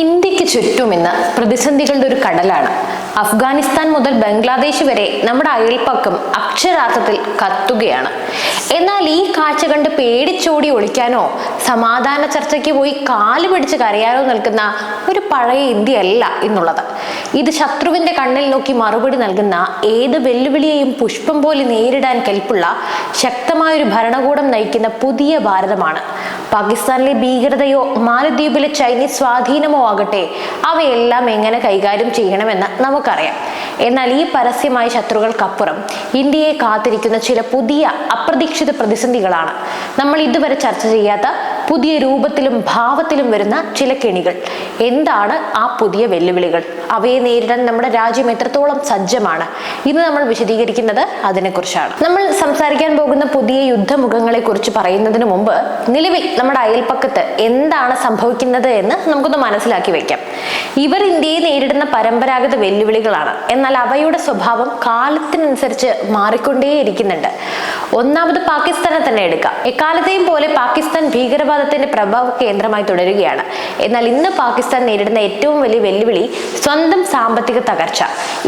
ഇന്ത്യയ്ക്ക് ചുറ്റും ഇന്ന് പ്രതിസന്ധികളുടെ ഒരു കടലാണ്. അഫ്ഗാനിസ്ഥാൻ മുതൽ ബംഗ്ലാദേശ് വരെ നമ്മുടെ അയൽപ്പക്കം അക്ഷരാർത്ഥത്തിൽ കത്തുകയാണ്. എന്നാൽ ഈ കാഴ്ച കണ്ട് പേടിച്ചോടി ഒളിക്കാനോ സമാധാന ചർച്ചയ്ക്ക് പോയി കാൽ പിടിച്ച് കരയാനോ നിൽക്കുന്ന ഒരു പഴയ ഇന്ത്യയല്ല എന്നുള്ളത്. ഇത് ശത്രുവിന്റെ കണ്ണിൽ നോക്കി മറുപടി നൽകുന്ന ഏത് വെല്ലുവിളിയെയും പുഷ്പം പോലെ നേരിടാൻ കെൽപ്പുള്ള ശക്തമായൊരു ഭരണകൂടം നയിക്കുന്ന പുതിയ ഭാരതമാണ്. പാകിസ്ഥാനിലെ ഭീകരതയോ മാലദ്വീപിലെ ചൈനീസ് സ്വാധീനമോ ആകട്ടെ അവയെല്ലാം എങ്ങനെ കൈകാര്യം ചെയ്യണമെന്ന് നമുക്കറിയാം. എന്നാൽ ഈ പരസ്യമായ ശത്രുക്കൾക്കപ്പുറം ഇന്ത്യയെ കാത്തിരിക്കുന്ന ചില പുതിയ അപ്രതീക്ഷിത പ്രതിസന്ധികളാണ്. നമ്മൾ ഇതുവരെ ചർച്ച ചെയ്യാത്ത പുതിയ രൂപത്തിലും ഭാവത്തിലും വരുന്ന ചില കെണികൾ. എന്താണ് ആ പുതിയ വെല്ലുവിളികൾ? അവയെ നേരിടാൻ നമ്മുടെ രാജ്യം എത്രത്തോളം സജ്ജമാണ്? ഇന്ന് നമ്മൾ വിശദീകരിക്കുന്നത് അതിനെക്കുറിച്ചാണ്. നമ്മൾ സംസാരിക്കാൻ പോകുന്ന പുതിയ യുദ്ധമുഖങ്ങളെ കുറിച്ച് പറയുന്നതിന് മുമ്പ് നിലവിൽ നമ്മുടെ അയൽപ്പക്കത്ത് എന്താണ് സംഭവിക്കുന്നത് എന്ന് നമുക്കൊന്ന് മനസ്സിലാക്കി വെക്കാം. ഇവർ ഇന്ത്യയെ നേരിടുന്ന പരമ്പരാഗത വെല്ലുവിളികളാണ്. എന്നാൽ അവയുടെ സ്വഭാവം കാലത്തിനനുസരിച്ച് മാറിക്കൊണ്ടേയിരിക്കുന്നുണ്ട്. ഒന്നാമത് പാകിസ്ഥാനെ തന്നെ എടുക്കാം. എക്കാലത്തെയും പോലെ പാകിസ്ഥാൻ ഭീകരവാദത്തിന്റെ പ്രഭാവ കേന്ദ്രമായി തുടരുകയാണ്. എന്നാൽ ഇന്ന് പാകിസ്ഥാൻ നേരിടുന്ന ഏറ്റവും വലിയ വെല്ലുവിളി സ്വന്തം സാമ്പത്തിക തകർച്ച.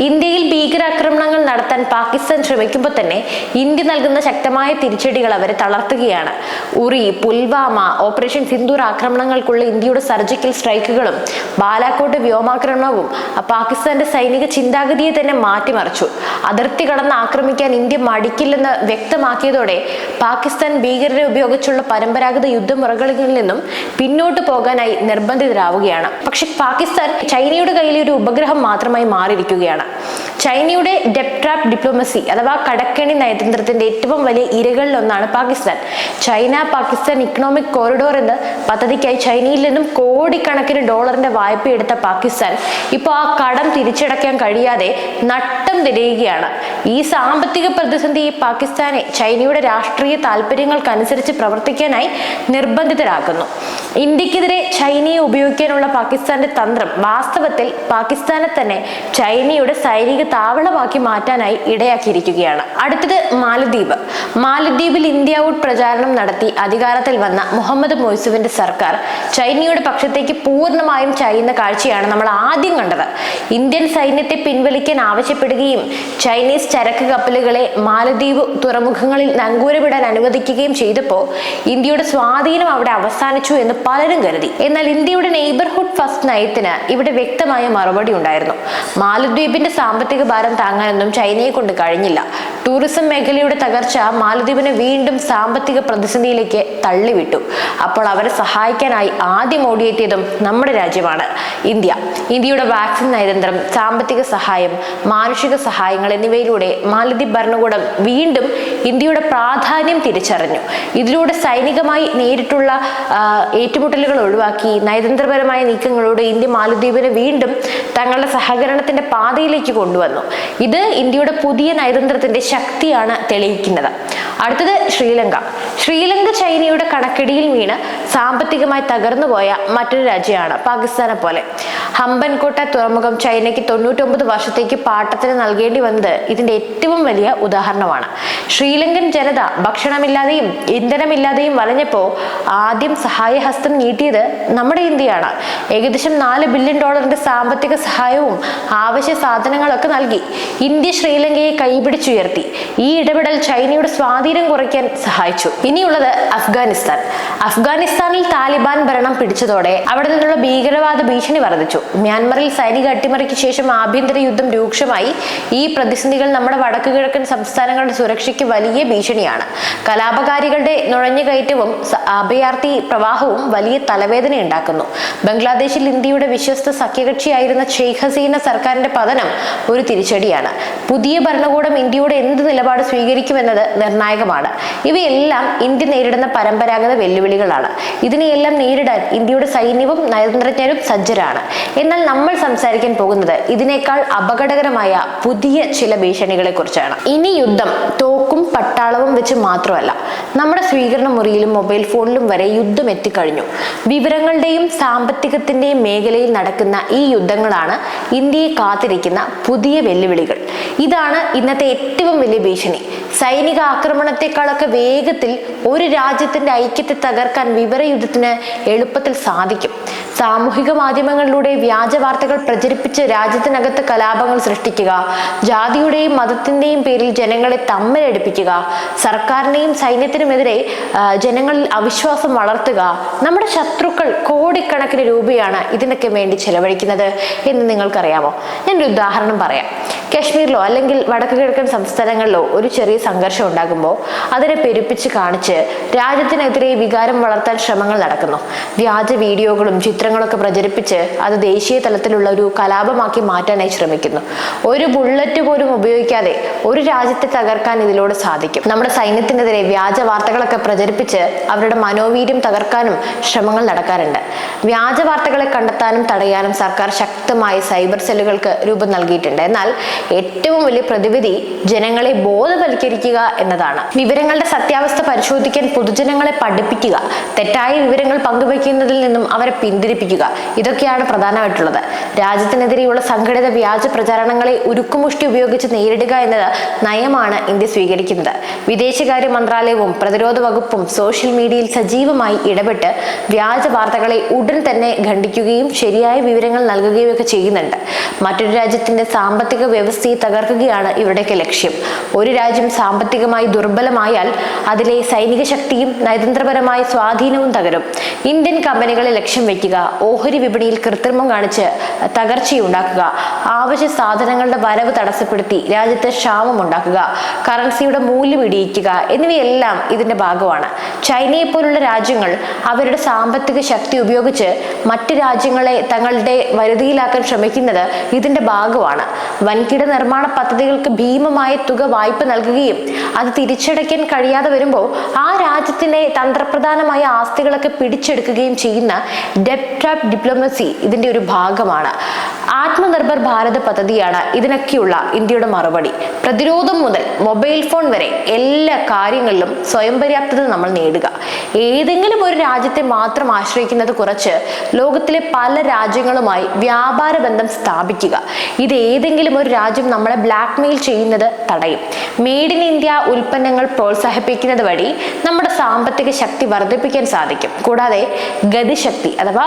ഇന്ത്യയിൽ ഭീകരാക്രമണങ്ങൾ നടത്താൻ പാകിസ്ഥാൻ ശ്രമിക്കുമ്പോൾ തന്നെ ഇന്ത്യ നൽകുന്ന ശക്തമായ തിരിച്ചടികൾ അവരെ തളർത്തുകയാണ്. ഉറി പുൽവാമ ഓപ്പറേഷൻ സിന്ദൂർ ആക്രമണങ്ങൾക്കുള്ള ഇന്ത്യയുടെ സർജിക്കൽ സ്ട്രൈക്കുകളും ബാലാക്കോട്ട് വ്യോമാക്രമണവും പാകിസ്ഥാന്റെ സൈനിക ചിന്താഗതിയെ തന്നെ മാറ്റിമറിച്ചു. അതിർത്തി കടന്ന് ആക്രമിക്കാൻ ഇന്ത്യ മടിക്കില്ലെന്ന് വ്യക്തമാക്കിയതോടെ പാകിസ്ഥാൻ ഭീകരരെ ഉപയോഗിച്ചുള്ള പരമ്പരാഗത യുദ്ധമുറകളിൽ നിന്നും പിന്നോട്ട് പോകാനായി നിർബന്ധിതരാവുകയാണ്. പക്ഷെ പാകിസ്ഥാൻ ചൈനയുടെ കയ്യിലെ ഒരു ഉപഗ്രഹം മാത്രമായി മാറിയിരിക്കുകയാണ്. ചൈനയുടെ ഡെപ്ട്രാപ് ഡിപ്ലോമസി അഥവാ കടക്കണി നയതന്ത്രത്തിന്റെ ഏറ്റവും വലിയ ഇരകളിലൊന്നാണ് Pakistan. China Pakistan economic corridor എന്ന പദ്ധതിക്കായി ചൈനയിൽ നിന്നും കോടിക്കണക്കിന് ഡോളറിന്റെ വായ്പ എടുത്ത പാകിസ്ഥാൻ ഇപ്പോൾ ആ കടം തിരിച്ചടയ്ക്കാൻ കഴിയാതെ നട്ടം തിരയുകയാണ്. ഈ സാമ്പത്തിക പ്രതിസന്ധി പാകിസ്ഥാനെ ചൈനയുടെ രാഷ്ട്രീയ താല്പര്യങ്ങൾക്കനുസരിച്ച് പ്രവർത്തിക്കാനായി നിർബന്ധിതരാക്കുന്നു. ഇന്ത്യക്കെതിരെ ചൈനയെ ഉപയോഗിക്കാനുള്ള പാകിസ്ഥാന്റെ തന്ത്രം വാസ്തവത്തിൽ പാകിസ്ഥാനെ തന്നെ ചൈനയുടെ സൈനിക താവളമാക്കി മാറ്റാനായി ഇടയാക്കിയിരിക്കുകയാണ്. അടുത്തത് മാലദ്വീപ്. മാലദ്വീപിൽ ഇന്ത്യ ഔട്ട് പ്രചാരണം നടത്തി അധികാരത്തിൽ വന്ന മുഹമ്മദ് മൊയ്സുവിന്റെ സർക്കാർ ചൈനയുടെ പക്ഷത്തേക്ക് പൂർണമായും ചായുന്ന കാഴ്ചയാണ് നമ്മൾ ആദ്യം കണ്ടത്. ഇന്ത്യൻ സൈന്യത്തെ പിൻവലിക്കാൻ ആവശ്യപ്പെടുകയും ചൈനീസ് ചരക്ക് കപ്പലുകളെ മാലദ്വീപ് തുറമുഖങ്ങളിൽ നങ്കൂരമിടാൻ അനുവദിക്കുകയും ചെയ്തപ്പോൾ ഇന്ത്യയുടെ സ്വാധീനം അവിടെ അവസാനിച്ചു എന്ന് പലരും കരുതി. എന്നാൽ ഇന്ത്യയുടെ നെയ്ബർഹുഡ് ഫസ്റ്റ് നയത്തിന് ഇവിടെ വ്യക്തമായ മറുപടി ഉണ്ടായിരുന്നു. മാലദ്വീപിന്റെ സാമ്പത്തിക ഭാരം താങ്ങാനൊന്നും ചൈനയെ കൊണ്ട് കഴിഞ്ഞില്ല. ടൂറിസം മേഖലയുടെ തകർച്ച മാലദ്വീപിനെ വീണ്ടും സാമ്പത്തിക പ്രതിസന്ധിയിലേക്ക് തള്ളിവിട്ടു. അപ്പോൾ അവരെ സഹായിക്കാനായി ആദ്യം ഓടിയെത്തിയതും നമ്മുടെ രാജ്യമാണ്. ഇന്ത്യ. ഇന്ത്യയുടെ വാക്സിൻ നയതന്ത്രം സാമ്പത്തിക സഹായം മാനുഷിക സഹായങ്ങൾ എന്നിവയിലൂടെ മാലദ്വീപ് ഭരണകൂടം വീണ്ടും ഇന്ത്യയുടെ പ്രാധാന്യം തിരിച്ചറിഞ്ഞു. ഇതിലൂടെ സൈനികമായി നേരിട്ടുള്ള ഏറ്റുമുട്ടലുകൾ ഒഴിവാക്കി നയതന്ത്രപരമായ നീക്കങ്ങളോട് ഇന്ത്യ മാലദ്വീപിനെ വീണ്ടും തങ്ങളുടെ സഹകരണത്തിന്റെ പാതയിലേക്ക് കൊണ്ടുവന്നു. ഇത് ഇന്ത്യയുടെ പുതിയ നയതന്ത്രത്തിന്റെ ശക്തിയാണ് തെളിയിക്കുന്നത്. അടുത്തത് ശ്രീലങ്ക. ശ്രീലങ്ക ചൈനയുടെ കണക്കിടിയിൽ വീണ് സാമ്പത്തികമായി തകർന്നുപോയ മറ്റൊരു രാജ്യമാണ് പാകിസ്ഥാനെ പോലെ. ഹമ്പൻകോട്ട തുറമുഖം ചൈനയ്ക്ക് തൊണ്ണൂറ്റൊമ്പത് വർഷത്തേക്ക് പാട്ടത്തിന് നൽകേണ്ടി വന്നത് ഇതിന്റെ ഏറ്റവും വലിയ ഉദാഹരണമാണ്. ശ്രീലങ്കൻ ജനത ഭക്ഷണമില്ലാതെയും ഇന്ധനമില്ലാതെയും വലഞ്ഞപ്പോ ആദ്യം സഹായഹസ്തം നീട്ടിയത് നമ്മുടെ ഇന്ത്യയാണ്. ഏകദേശം നാല് ബില്യൺ ഡോളറിന്റെ സാമ്പത്തിക സഹായവും ആവശ്യ സാധനങ്ങളൊക്കെ നൽകി. ഇന്ത്യ ശ്രീലങ്കയെ കൈപിടിച്ചുയർത്തി. ഈ ഇടപെടൽ ചൈനയുടെ സ്വാധീനം കുറയ്ക്കാൻ സഹായിച്ചു. ഇനിയുള്ളത് അഫ്ഗാനിസ്ഥാൻ. അഫ്ഗാനിസ്ഥാനിൽ താലിബാൻ ഭരണം പിടിച്ചതോടെ അവിടെ നിന്നുള്ള ഭീകരവാദ ഭീഷണി വർദ്ധിച്ചു. മ്യാൻമറിൽ സൈനിക അട്ടിമറിക്ക് ശേഷം ആഭ്യന്തര യുദ്ധം രൂക്ഷമായി. ഈ പ്രതിസന്ധികൾ നമ്മുടെ വടക്കു കിഴക്കൻ സംസ്ഥാനങ്ങളുടെ സുരക്ഷയ്ക്ക് വലിയ ഭീഷണിയാണ്. കലാപകാരികളുടെ നുഴഞ്ഞുകയറ്റവും അഭയാർത്ഥി പ്രവാഹവും വലിയ തലവേദന ഉണ്ടാക്കുന്നു ബംഗ്ലാദേശിൽ ഇന്ത്യയുടെ വിശ്വസ്ത സഖ്യകക്ഷിയായിരുന്ന ഷെയ്ഖ് ഹസീന സർക്കാരിന്റെ പതനം ഒരു തിരിച്ചടിയാണ്. പുതിയ ഭരണകൂടം ഇന്ത്യയോട് എന്ത് നിലപാട് സ്വീകരിക്കുമെന്നത് നിർണായകമാണ്. ഇവയെല്ലാം ഇന്ത്യ നേരിടുന്ന പരമ്പരാഗത വെല്ലുവിളികളാണ്. ഇതിനെയെല്ലാം നേരിടാൻ ഇന്ത്യയുടെ സൈന്യവും നയതന്ത്രജ്ഞരും സജ്ജരാണ്. എന്നാൽ നമ്മൾ സംസാരിക്കാൻ പോകുന്നത് ഇതിനേക്കാൾ അപകടകരമായ പുതിയ ചില ഭീഷണികളെ കുറിച്ചാണ് ഇനി യുദ്ധം തോക്കും പട്ടാളവും വെച്ച് മാത്രമല്ല നമ്മുടെ സ്വീകരണ മുറിയിലും മൊബൈൽ ഫോണിലും വരെ യുദ്ധം എത്തിക്കഴിഞ്ഞു. വിവരങ്ങളുടെയും സാമ്പത്തികത്തിന്റെയും മേഖലയിൽ നടക്കുന്ന ഈ യുദ്ധങ്ങളാണ് ഇന്ത്യയെ കാത്തിരിക്കുന്ന പുതിയ വെല്ലുവിളികൾ. ഇതാണ് ഇന്നത്തെ ഏറ്റവും വലിയ ഭീഷണി. സൈനിക ആക്രമണത്തെക്കാളൊക്കെ വേഗത്തിൽ ഒരു രാജ്യത്തിന്റെ ഐക്യത്തെ തകർക്കാൻ വിവരയുദ്ധത്തിന് എളുപ്പത്തിൽ സാധിക്കും. സാമൂഹിക മാധ്യമങ്ങളിലൂടെ വ്യാജ വാർത്തകൾ പ്രചരിപ്പിച്ച് രാജ്യത്തിനകത്ത് കലാപങ്ങൾ സൃഷ്ടിക്കുക ജാതിയുടെയും മതത്തിന്റെയും പേരിൽ ജനങ്ങളെ തമ്മിലടിപ്പിക്കുക സർക്കാരിനെയും സൈന്യത്തിനുമെതിരെ ജനങ്ങളിൽ അവിശ്വാസം വളർത്തുക. നമ്മുടെ ശത്രുക്കൾ കോടിക്കണക്കിന് രൂപയാണ് ഇതിനൊക്കെ വേണ്ടി ചെലവഴിക്കുന്നത് എന്ന് നിങ്ങൾക്കറിയാമോ? ഞാനൊരു ഉദാഹരണം പറയാം. കശ്മീരിലോ അല്ലെങ്കിൽ വടക്ക് കിഴക്കൻ സംസ്ഥാനങ്ങളിലോ ഒരു ചെറിയ സംഘർഷം ഉണ്ടാകുമ്പോൾ അതിനെ പെരുപ്പിച്ച് കാണിച്ച് രാജ്യത്തിനെതിരെ വികാരം വളർത്താൻ ശ്രമങ്ങൾ നടക്കുന്നു. വ്യാജ വീഡിയോകളും ചിത്രങ്ങളൊക്കെ പ്രചരിപ്പിച്ച് അത് ദേശീയ തലത്തിലുള്ള ഒരു കലാപമാക്കി മാറ്റാനായി ശ്രമിക്കുന്നു. ഒരു ബുള്ളറ്റ് പോലും ഉപയോഗിക്കാതെ ഒരു രാജ്യത്തെ തകർക്കാൻ ഇതിലൂടെ സാധിക്കും. നമ്മുടെ സൈന്യത്തിനെതിരെ വ്യാജ വാർത്തകളൊക്കെ പ്രചരിപ്പിച്ച് അവരുടെ മനോവീര്യം തകർക്കാനും ശ്രമങ്ങൾ നടക്കാറുണ്ട്. വ്യാജ വാർത്തകളെ കണ്ടെത്താനും തടയാനും സർക്കാർ ശക്തമായ സൈബർ സെല്ലുകൾക്ക് രൂപം നൽകിയിട്ടുണ്ട്. എന്നാൽ ഏറ്റവും വലിയ പ്രതിവിധി ജനങ്ങളെ ബോധവൽക്കരിക്കുക എന്നതാണ്. വിവരങ്ങളുടെ സത്യാവസ്ഥ പരിശോധിക്കാൻ പൊതുജനങ്ങളെ പഠിപ്പിക്കുക. തെറ്റായ വിവരങ്ങൾ പങ്കുവയ്ക്കുന്നതിൽ നിന്നും അവരെ പിന്തിരിപ്പിക്കുക ഇതൊക്കെയാണ് പ്രധാനമായിട്ടുള്ളത്. രാജ്യത്തിനെതിരെയുള്ള സംഘടിത വ്യാജ പ്രചാരണങ്ങളെ ഉരുക്കുമുഷ്ടി ഉപയോഗിച്ച് നേരിടുക എന്നത് നയമാണ് ഇന്ത്യ സ്വീകരിക്കുന്നത്. വിദേശകാര്യ മന്ത്രാലയവും പ്രതിരോധ വകുപ്പും സോഷ്യൽ മീഡിയയിൽ സജീവമായി ഇടപെട്ട് വ്യാജ വാർത്തകളെ ഉടൻ തന്നെ ഖണ്ഡിക്കുകയും ശരിയായ വിവരങ്ങൾ നൽകുകയും ഒക്കെ ചെയ്യുന്നുണ്ട്. മറ്റൊരു രാജ്യത്തിന്റെ സാമ്പത്തിക വ്യവസ്ഥയെ തകർക്കുകയാണ് ഇവരുടെയൊക്കെ ലക്ഷ്യം. ഒരു രാജ്യം സാമ്പത്തികമായി ദുർബലമായാൽ അതിലെ സൈനിക ശക്തിയും നയതന്ത്രപരമായ സ്വാധീനവും തകരും. ഇന്ത്യൻ കമ്പനികളെ ലക്ഷ്യം വയ്ക്കുക ഓഹരി വിപണിയിൽ കൃത്രിമം കാണിച്ച് തകർച്ചയുണ്ടാക്കുക ആവശ്യ സാധനങ്ങളുടെ വരവ് തടസ്സപ്പെടുത്തി രാജ്യത്തെ ക്ഷാമം ഉണ്ടാക്കുക കറൻസിയുടെ മൂല്യം ഇടിയിക്കുക എന്നിവയെല്ലാം ഇതിന്റെ ഭാഗമാണ്. ചൈനയെ പോലുള്ള രാജ്യങ്ങൾ അവരുടെ സാമ്പത്തിക ശക്തി ഉപയോഗിച്ച് മറ്റ് രാജ്യങ്ങളെ തങ്ങളുടെ വരുതിയിലാക്കാൻ ശ്രമിക്കുന്നത് ഇതിന്റെ ഭാഗമാണ്. വൻകിട നിർമ്മാണ പദ്ധതികൾക്ക് ഭീമമായ തുക വായ്പ നൽകുകയും അത് തിരിച്ചടയ്ക്കാൻ കഴിയാതെ വരുമ്പോൾ ആ രാജ്യത്തിന്റെ തന്ത്രപ്രധാനമായ ആസ്തികളൊക്കെ പിടിച്ചെടുക്കുകയും ചെയ്യുന്ന ഡെപ്റ്റ് ട്രാപ്പ് ഡിപ്ലോമസി ഇതിന്റെ ഒരു ഭാഗമാണ്. ആത്മനിർഭർ ഭാരത് പദ്ധതിയാണ് ഇതിനൊക്കെയുള്ള ഇന്ത്യയുടെ മറുപടി. പ്രതിരോധം മുതൽ മൊബൈൽ ഫോൺ വരെ എല്ലാ കാര്യങ്ങളിലും സ്വയം പര്യാപ്തത നമ്മൾ നേടുക. ഏതെങ്കിലും ഒരു രാജ്യത്തെ മാത്രം ആശ്രയിക്കുന്നത് കുറച്ച് ലോകത്തിലെ പല രാജ്യങ്ങളുമായി വ്യാപാര ബന്ധം സ്ഥാപിക്കുക ഇത് ഏതെങ്കിലും ഒരു രാജ്യം നമ്മളെ ബ്ലാക്ക്മെയിൽ ചെയ്യുന്നത് തടയും. മെയ്ഡ് ഇൻ ഇന്ത്യ ഉൽപ്പന്നങ്ങൾ പ്രോത്സാഹിപ്പിക്കുന്നത് വഴി നമ്മുടെ സാമ്പത്തിക ശക്തി വർദ്ധിപ്പിക്കാൻ സാധിക്കും. കൂടാതെ ഗതിശക്തി അഥവാ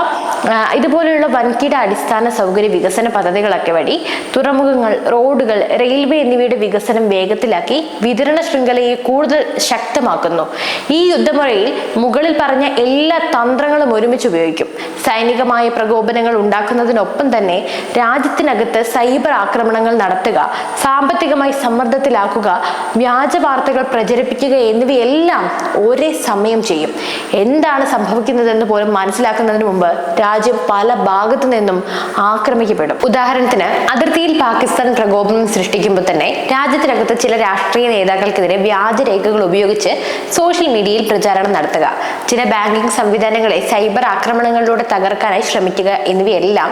ഇതുപോലെയുള്ള വൻകിട അടിസ്ഥാന സൗകര്യ വികസന പദ്ധതികളൊക്കെ വഴി തുറമുഖങ്ങൾ റോഡുകൾ റെയിൽവേ എന്നിവയുടെ വികസനം വേഗത്തിലാക്കി വിതരണ ശൃംഖലയെ കൂടുതൽ ശക്തമാക്കുന്നു. ഈ യുദ്ധമുറയിൽ മുകളിൽ പറഞ്ഞ എല്ലാ തന്ത്രങ്ങളും ഒരുമിച്ച് ഉപയോഗിക്കും. സൈനികമായ പ്രകോപനങ്ങൾ ഉണ്ടാക്കുന്നതിനൊപ്പം തന്നെ രാജ്യത്തിനകത്ത് സൈബർ ആക്രമണങ്ങൾ നടത്തുക സാമ്പത്തികമായി സമ്മർദ്ദത്തിലാക്കുക വ്യാജ വാർത്തകൾ പ്രചരിപ്പിക്കുക എന്നിവയെല്ലാം ഒരേ സമയം ചെയ്യും. എന്താണ് സംഭവിക്കുന്നതെന്ന് പോലും മനസ്സിലാക്കുന്നതിന് മുമ്പ് രാജ്യം പല ഭാഗത്തു നിന്നും ആക്രമിക്കപ്പെടും. ഉദാഹരണത്തിന് അതിർത്തിയിൽ പാകിസ്ഥാൻ പ്രകോപനം സൃഷ്ടിക്കുമ്പോൾ തന്നെ രാജ്യത്തിനകത്ത് ചില രാഷ്ട്രീയ നേതാക്കൾക്കെതിരെ വ്യാജരേഖകൾ ഉപയോഗിച്ച് സോഷ്യൽ മീഡിയയിൽ പ്രചാരണം നടത്തുക. ചില ബാങ്കിംഗ് സംവിധാനങ്ങളെ സൈബർ ആക്രമണങ്ങളിലൂടെ തകർക്കാനായി ശ്രമിക്കുക എന്നിവയെല്ലാം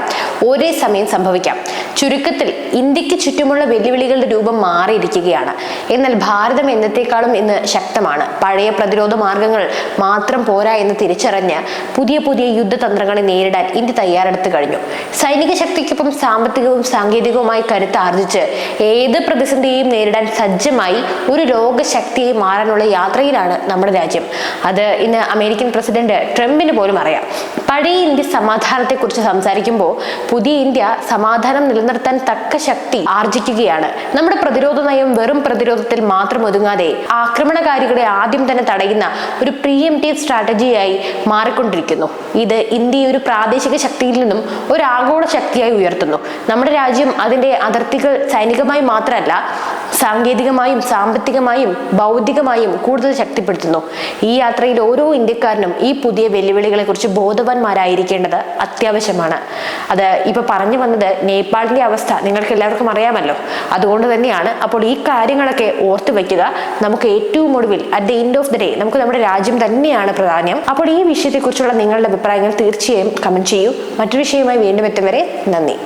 ഒരേ സമയം സംഭവിക്കാം. ചുരുക്കത്തിൽ ഇന്ത്യയ്ക്ക് ചുറ്റുമുള്ള വെല്ലുവിളികളുടെ രൂപം മാറിയിരിക്കുകയാണ്. എന്നാൽ ഭാരതം എന്നത്തേക്കാളും ഇന്ന് ശക്തമാണ്. പഴയ പ്രതിരോധ മാർഗങ്ങൾ മാത്രം പോരാ എന്ന് തിരിച്ചറിഞ്ഞ് പുതിയ പുതിയ യുദ്ധതന്ത്രങ്ങളെ നേരിടാൻ ഇന്ത്യ തയ്യാറെടുത്തു കഴിഞ്ഞു. സൈനിക ശക്തിക്കൊപ്പം സാമ്പത്തികവും സാങ്കേതികവുമായി കരുത്ത് ആർജിച്ച് ഏത് പ്രതിസന്ധിയെയും നേരിടാൻ സജ്ജമായി ഒരു ലോകശക്തിയെ മാറാനുള്ള യാത്രയിലാണ് നമ്മുടെ രാജ്യം. അത് ഇന്ന് അമേരിക്കൻ പ്രസിഡന്റ് ട്രംപിന് പോലും അറിയാം. പഴയ ഇന്ത്യ സമാധാനത്തെക്കുറിച്ച് സംസാരിക്കുമ്പോൾ പുതിയ ഇന്ത്യ സമാധാനം നിലനിർത്താൻ തക്ക ശക്തി ആർജിക്കുകയാണ്. നമ്മുടെ പ്രതിരോധ നയം വെറും പ്രതിരോധത്തിൽ മാത്രം ഒതുങ്ങാതെ ആക്രമണകാരികളെ ആദ്യം തന്നെ തടയുന്ന ഒരു പ്രീഎംറ്റീവ് സ്ട്രാറ്റജിയായി മാറിക്കൊണ്ടിരിക്കുന്നു. ഇത് ഇന്ത്യയെ ഒരു പ്രാദേശിക ശക്തിയിൽ നിന്നും ഒരു ആഗോള ശക്തിയായി ഉയർത്തുന്നു. നമ്മുടെ രാജ്യം അതിന്റെ അതിർത്തികൾ സൈനികമായി മാത്രമല്ല സാങ്കേതികമായും സാമ്പത്തികമായും ബൗദ്ധികമായും കൂടുതൽ ശക്തിപ്പെടുത്തുന്നു. ഈ യാത്രയിൽ ഓരോ ഇന്ത്യക്കാരനും ഈ പുതിയ വെല്ലുവിളികളെ കുറിച്ച് ബോധവാന്മാരായിരിക്കേണ്ടത് അത്യാവശ്യമാണ്. അത് ഇപ്പൊ പറഞ്ഞു വന്നത് നേപ്പാളിന്റെ അവസ്ഥ നിങ്ങൾക്ക് എല്ലാവർക്കും അറിയാമല്ലോ. അതുകൊണ്ട് തന്നെയാണ് അപ്പോൾ ഈ കാര്യങ്ങളൊക്കെ ഓർത്തു വെക്കുക. നമുക്ക് ഏറ്റവും ഒടുവിൽ at the end of the day നമുക്ക് നമ്മുടെ രാജ്യം തന്നെയാണ് പ്രാധാന്യം. അപ്പോൾ ഈ വിഷയത്തെക്കുറിച്ചുള്ള നിങ്ങളുടെ അഭിപ്രായങ്ങൾ തീർച്ചയായും കമന്റ് ചെയ്യൂ. മറ്റു വിഷയവുമായി വീണ്ടും എത്തും വരെ നന്ദി.